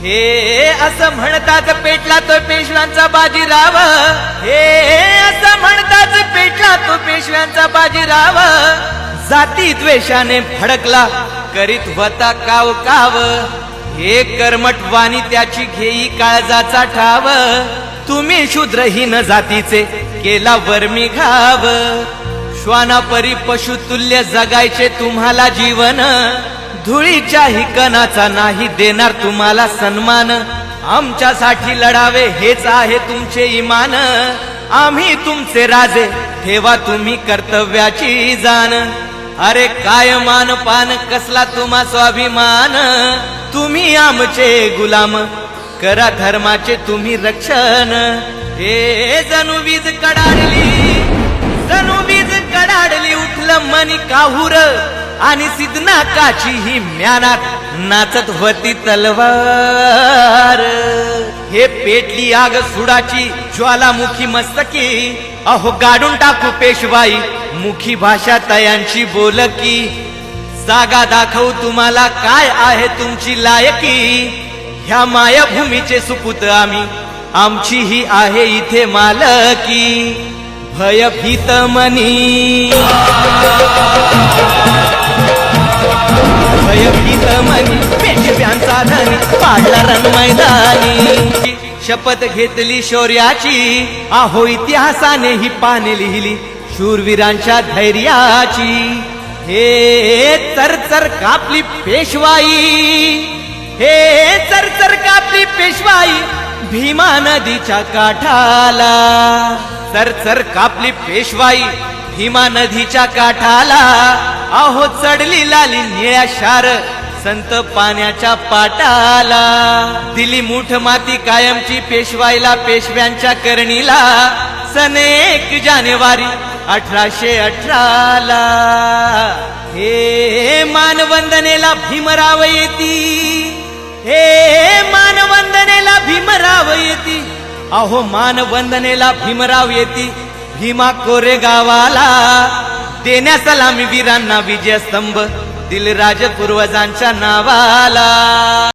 हे असं म्हणतात पेटला तो पेशव्यांचा बाजीराव. हे असं म्हणताच पेटला तो पेशव्यांचा बाजीराव. जाती द्वेषाने फडकला करीत होता काव काव. हे कर्मट वाणी त्याची घेई काळजाचा ठाव. तुम्ही शूद्रहीन जातीचे केला वर्मी घाव. श्वानापरी पशुतुल्य जगायचे तुम्हाला जीवन. धुळीच्याही कणाचा नाही देणार तुम्हाला सन्मान. आमच्यासाठी लढावे हेच आहे तुमचे इमान. आम्ही तुमचे राजे ठेवा तुम्ही कर्तव्याची जाण. अरे काय मान पान कसला तुम्हा स्वाभिमान? तुम्ही आमचे गुलाम करा धर्माचे तुम्ही रक्षण. हे जणू वीज कडाडली जणू वीज कडाडली उठलं मनी काहूर. आणि सिद्धनाकाची ही म्यानात नाचत होती तलवार. हे पेटली आग सुडाची ज्वालामुखी मस्तकी. अहो गाडून टाकू पेशवाई मुखी भाषा तयांची बोलकी. जागा दाखवू तुम्हाला काय आहे तुमची लायकी? ह्या मायाभूमीचे सुपुत आम्ही आमची ही आहे इथे मालकी. भयभीत मनी. भयभीत मनी पेशव्यांचा धनी पाडला रण मैदानी. शपथ घेतली शौर्याची आहो इतिहासाने ही पाने लिहिली शूरवीरांच्या धैर्याची. हे चरचर कापली पेशवाई हे चरचर कापली पेशवाई भीमा नदीच्या काठाला. चरचर कापली पेशवाई भीमा नदीच्या काठाला. अहो चढली लाली निळ्या शार संत पाण्याच्या पाटाला. दिली मुठ माती कायमची पेशवाईला पेशव्यांच्या करणीला. सन एक जानेवारी अठराशे अठराला. हे मानवंदनेला भीमराव येती. हे मानवंदनेला भीमराव येती. अहो मानवंदनेला भीमराव येती. भीमा कोरेगावाला देण्या सलामी वीरांना विजयस्तंभ दिलराज पूर्वजांच्या नावाला.